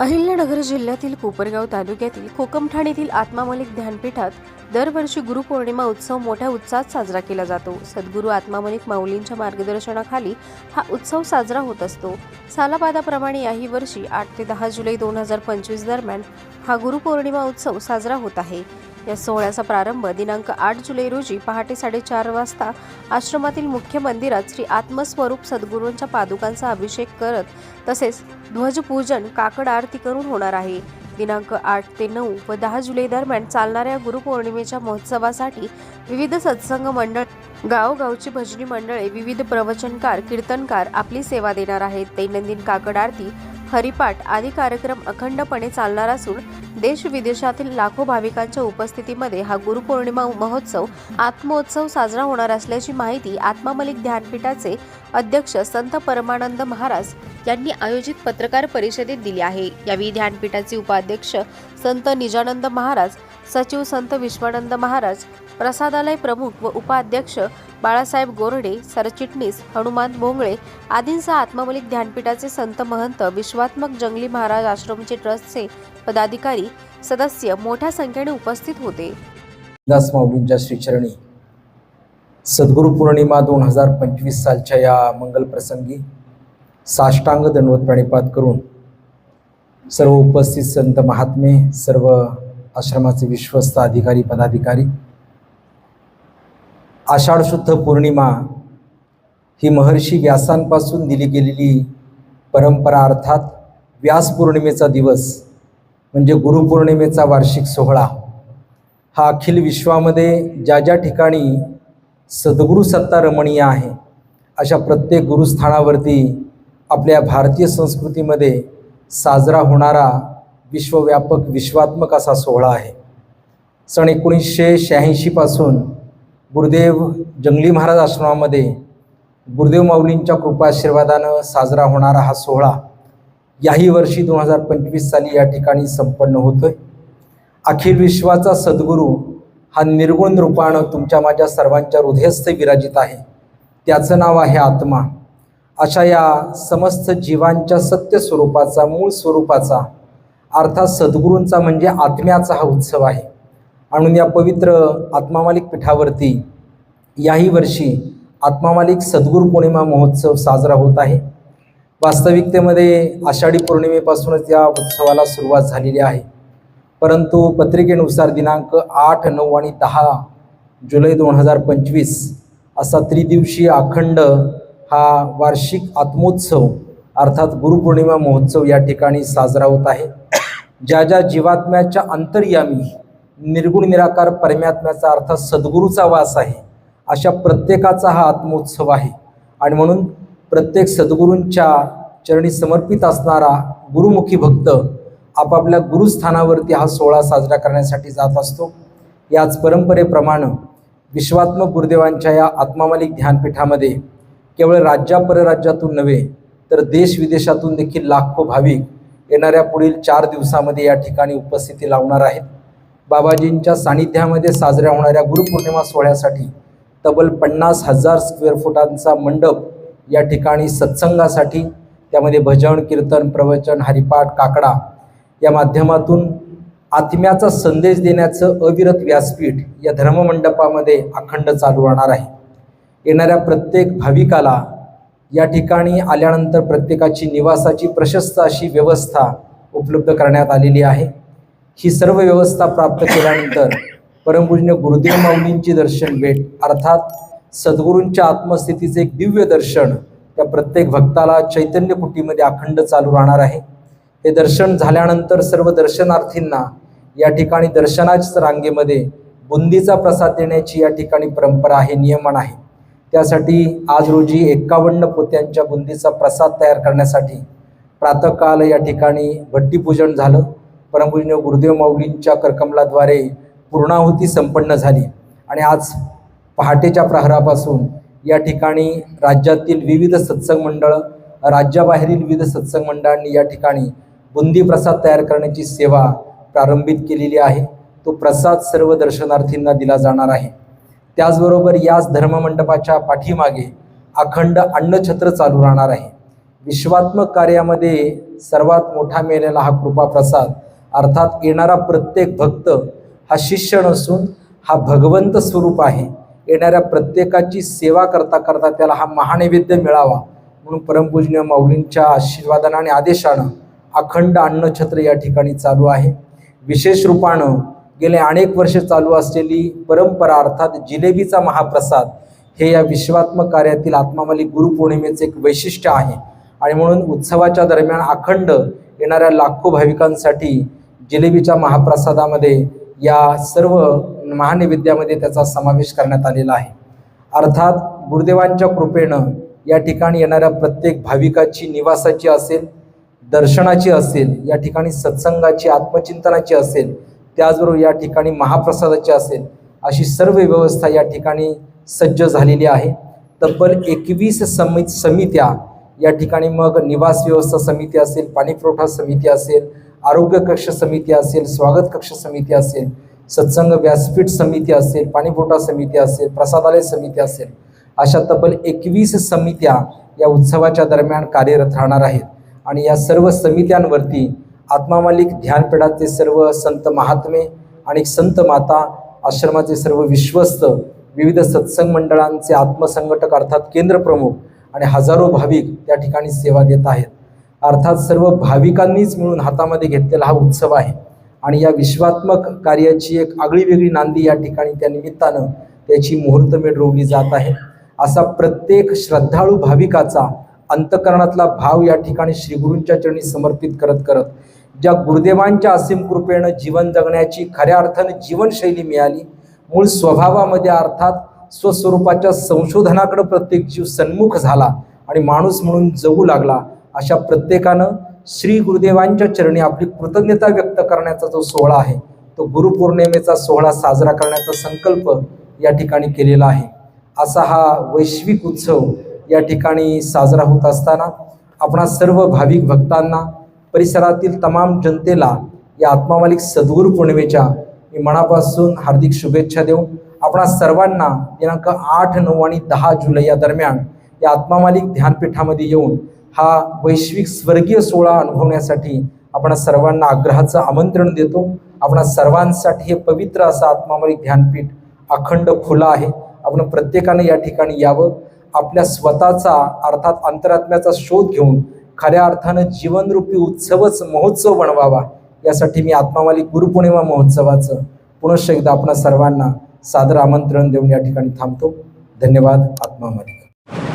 अहिल्यानगर जिल्ह्यातील कोपरगाव तालुक्यातील कोकमठाण येथील आत्मामलिक ध्यानपीठात दरवर्षी गुरुपौर्णिमा उत्सव मोठ्या उत्साहात साजरा केला जातो. सद्गुरू आत्मामलिक माऊलींच्या मार्गदर्शनाखाली हा उत्सव साजरा होत असतो. सालाबादाप्रमाणे याही वर्षी आठ ते दहा जुलै दोन हजार पंचवीस दरम्यान हा गुरुपौर्णिमा उत्सव साजरा होत आहे. या सोहळ्याचा प्रारंभ दिनांक आठ जुलै रोजी पहाटे साडेचार वाजता आश्रमातील मुख्य मंदिरात श्री आत्मस्वरूप सद्गुरूंच्या पादुकांचा अभिषेक करत तसेच ध्वजपूजन काकड आरती करून होणार आहे. दिनांक आठ ते नऊ व दहा जुलै दरम्यान चालणाऱ्या गुरुपौर्णिमेच्या महोत्सवासाठी विविध सत्संग मंडळ गावगावची भजनी मंडळे विविध प्रवचनकार कीर्तनकार आपली सेवा देणार आहेत. दैनंदिन काकड आरती हरिपाठ आदी कार्यक्रम अखंडपणे चालणार असून देश विदेशातील लाखो भाविकांच्या उपस्थितीमध्ये हा गुरुपौर्णिमा महोत्सव आत्मोत्सव साजरा होणार असल्याची माहिती आत्मा मलिक ध्यानपीठाचे अध्यक्ष संत परमानंद महाराज यांनी आयोजित पत्रकार परिषदेत दिली आहे. यावेळी ध्यानपीठाचे उपाध्यक्ष संत निजानंद महाराज सचिव संत विश्वानंद महाराज प्रसादालय प्रमुख व उपाध्यक्ष बाळासाहेब गोरडे सरचिटणीस हनुमान भोंगळे आदींसह आत्मबलिक ध्यानपीठाचे संत महंत विश्वात्मक जंगली महाराज आश्रमचे ट्रस्टचे पदाधिकारी सदस्य मोठ्या संख्येने उपस्थित होते. दास माऊलींच्या श्रीचरणी सद्गुरु पौर्णिमा दोन हजार पंचवीस सालच्या या मंगल प्रसंगी साष्टांग दंडवत प्रणिपात करून सर्व उपस्थित संत महात्मे सर्व आश्रमाचे विश्वस्त अधिकारी पदाधिकारी आषाढ शुद्ध पौर्णिमा ही महर्षी व्यासांपासून दिली गेलेली परंपरा अर्थात व्यास पौर्णिमेचा दिवस म्हणजे गुरुपौर्णिमेचा वार्षिक सोहळा. हा अखिल विश्वामध्ये ज्या ज्या ठिकाणी सद्गुरू सत्ता रमणीय आहे अशा प्रत्येक गुरुस्थानावरती आपल्या भारतीय संस्कृतीमध्ये साजरा होणारा विश्वव्यापक विश्वात्मक असा सोहळा आहे. सन एकोणीसशे शहाऐंशीपासून गुरुदेव जंगली महाराज आश्रमामध्ये गुरुदेव माऊलींच्या कृपाशीर्वादानं साजरा होणारा हा सोहळा याही वर्षी दोन हजार पंचवीस साली या ठिकाणी संपन्न होतोय. अखिल विश्वाचा सद्गुरू हा निर्गुण रूपानं तुमच्या माझ्या सर्वांच्या हृदयस्थ विराजित आहे. त्याचं नाव आहे आत्मा. अशा या समस्त जीवांच्या सत्य स्वरूपाचा मूळ स्वरूपाचा अर्थात सद्गुरूंचा म्हणजे आत्म्याचा हा उत्सव आहे. म्हणून या पवित्र आत्मामालिक पीठावरती याही वर्षी आत्मामालिक सद्गुरू पौर्णिमा महोत्सव साजरा होत आहे. वास्तविकतेमध्ये आषाढी पौर्णिमेपासूनच या उत्सवाला सुरुवात झालेली आहे. परंतु पत्रिकेनुसार दिनांक आठ नऊ आणि दहा जुलै दोन हजार पंचवीस असा त्रिदिवसीय अखंड हा वार्षिक आत्मोत्सव अर्थात गुरुपौर्णिमा महोत्सव या ठिकाणी साजरा होत आहे. ज्या ज्या जीवात्म्याच्या अंतर्यामी निर्गुण निराकार परमात्म्याचा अर्थ सद्गुरूचा वास आहे. अशा प्रत्येकाचा हा आत्मोत्सव आहे. आणि म्हणून प्रत्येक सद्गुरूंच्या चरणी समर्पित असणारा गुरुमुखी भक्त आपापल्या गुरुस्थानावरती हा सोहळा साजरा करण्यासाठी जात असतो. याच परंपरेप्रमाणे विश्वात्मक गुरुदेवांच्या या आत्मामालिक ध्यानपीठामध्ये केवळ राज्या परराज्यातून नव्हे तर देश विदेशातून देखील लाखो भाविक येणाऱ्या पुढील चार दिवसामध्ये या ठिकाणी उपस्थिती लावणार आहेत. बाबाजींच्या सानिध्यामध्ये साजऱ्या होणाऱ्या गुरुपौर्णिमा सोहळ्यासाठी तब्बल पन्नास हजार स्क्वेअर फुटांचा मंडप या ठिकाणी सत्संगासाठी त्यामध्ये भजन कीर्तन प्रवचन हरिपाठ काकडा या माध्यमातून आत्म्याचा संदेश देण्याचं अविरत व्यासपीठ या धर्ममंडपामध्ये अखंड चालू राहणार आहे. येणाऱ्या प्रत्येक भाविकाला या ठिकाणी आल्यानंतर प्रत्येकाची निवासाची प्रशस्त अशी व्यवस्था उपलब्ध करण्यात आलेली आहे. ही सर्व व्यवस्था प्राप्त केल्यानंतर परमपूज्य गुरुदेव माऊलींची दर्शन भेट अर्थात सद्गुरूंच्या आत्मस्थितीचे एक दिव्य दर्शन त्या प्रत्येक भक्ताला चैतन्य कुटीमध्ये अखंड चालू राहणार आहे. हे दर्शन झाल्यानंतर सर्व दर्शनार्थींना या ठिकाणी दर्शनाच रांगेमध्ये बुंदीचा प्रसाद देण्याची या ठिकाणी परंपरा आहे नियमन आहे. त्यासाठी आज रोजी एक्कावन्न पोत्यांच्या बुंदीचा प्रसाद तयार करण्यासाठी प्रातःकाल या ठिकाणी भट्टीपूजन झालं. परमपूजनीय गुरुदेव माऊलींच्या करकमलाद्वारे पूर्णाहुती संपन्न झाली. आणि आज पहाटेच्या प्रहरापासून या ठिकाणी राज्यातील विविध सत्संग मंडळ राज्याबाहेरील विविध सत्संग मंडळांनी या ठिकाणी बुंदी प्रसाद तयार करण्याची सेवा प्रारंभित केलेली आहे. तो प्रसाद सर्व दर्शनार्थींना दिला जाणार आहे. त्याचबरोबर याच धर्ममंडपाच्या पाठीमागे अखंड अन्नछत्र चालू राहणार आहे. विश्वात्मक कार्यामध्ये सर्वात मोठा मिळालेला हा कृपा प्रसाद अर्थात येणारा प्रत्येक भक्त हा शिष्य नसून हा भगवंत स्वरूप आहे. येणाऱ्या प्रत्येकाची सेवा करता करता त्याला हा महानैवेद्य मिळावा. म्हणून परमपूजनीय माऊलींच्या आशीर्वादानं आणि आदेशानं अखंड अन्नछत्र या ठिकाणी चालू आहे. विशेष रूपानं गेले अनेक वर्ष चालू असलेली परंपरा अर्थात जिलेबीचा महाप्रसाद हे या विश्वात्मक कार्यातील आत्मामाली गुरुपौर्णिमेचे एक वैशिष्ट्य आहे. आणि म्हणून उत्सवाच्या दरम्यान अखंड येणाऱ्या लाखो भाविकांसाठी जिलेबीच्या महाप्रसादामध्ये या सर्व महानैवेद्यामध्ये त्याचा समावेश करण्यात आलेला आहे. अर्थात गुरुदेवांच्या कृपेनं या ठिकाणी येणाऱ्या प्रत्येक भाविकाची निवासाची असेल दर्शनाची असेल या ठिकाणी सत्संगाची आत्मचिंतनाची असेल त्याचबरोबर या ठिकाणी महाप्रसादाची असेल अशी सर्व व्यवस्था या ठिकाणी सज्ज झालेली आहे. तब्बल एकवीस समित समित्या या ठिकाणी मग निवास व्यवस्था समिती असेल पाणीपुरवठा समिती असेल आरोग्य कक्ष समिती असेल स्वागत कक्ष समिती असेल सत्संग व्यासपीठ समिती असेल पाणीपुरवठा समिती असेल प्रसादालय समिती असेल अशा तब्बल एकवीस समित्या या उत्सवाच्या दरम्यान कार्यरत राहणार आहेत. आणि या सर्व समित्यांवरती आत्मामालिक ध्यानपीठाचे सर्व संत महात्मे आणि संत माता आश्रमाचे सर्व विश्वस्त विविध सत्संग मंडळांचे आत्मसंघटक अर्थात केंद्र प्रमुख आणि हजारो भाविक त्या ठिकाणी सेवा देत आहेत. अर्थात सर्व भाविकांनीच मिळून हातामध्ये घेतलेला हा उत्सव आहे. आणि या विश्वात्मक कार्याची एक आगळी वेगळी नांदी या ठिकाणी त्या निमित्तानं त्याची मुहूर्तमेढ रोवली जात आहे. असा प्रत्येक श्रद्धाळू भाविकाचा अंतकरणातला भाव या ठिकाणी श्रीगुरूंच्या चरणी समर्पित करत करत ज्या गुरुदेवांच्या असीम कृपेनं जीवन जगण्याची खऱ्या अर्थानं जीवनशैली मिळाली मूळ स्वभावामध्ये अर्थात स्वस्वरूपाच्या संशोधनाकडे प्रत्येक जीव सन्मुख झाला आणि माणूस म्हणून जगू लागला अशा प्रत्येकानं श्री गुरुदेवांच्या चरणी आपली कृतज्ञता व्यक्त करण्याचा जो सोहळा आहे तो गुरुपौर्णिमेचा सोहळा साजरा करण्याचा संकल्प या ठिकाणी केलेला आहे. असा हा वैश्विक उत्सव या ठिकाणी साजरा होत असताना आपणा सर्व भाविक भक्तांना परिसरातील तमाम जनतेला या आत्मामालिक सद्गुरू पौर्णिमेच्या मी मनापासून हार्दिक शुभेच्छा देऊ आपणा सर्वांना दिनांक आठ नऊ आणि दहा जुलै या दरम्यान या आत्मामालिक ध्यानपीठामध्ये येऊन हा वैश्विक स्वर्गीय सोहळा अनुभवण्यासाठी आपण सर्वांना आग्रहाचं आमंत्रण देतो. आपण सर्वांसाठी हे पवित्र असं आत्मामालिक ध्यानपीठ अखंड खुला आहे. आपण प्रत्येकाने या ठिकाणी यावं. आपल्या स्वतःचा अर्थात अंतरात्म्याचा शोध घेऊन खऱ्या अर्थानं जीवनरूपी उत्सवच महोत्सव बनवावा. यासाठी मी आत्मामालिक गुरुपौर्णिमा महोत्सवाचं पुनश्च एकदा आपणा सर्वांना सादर आमंत्रण देऊन या ठिकाणी थांबतो. धन्यवाद आत्मामालिक.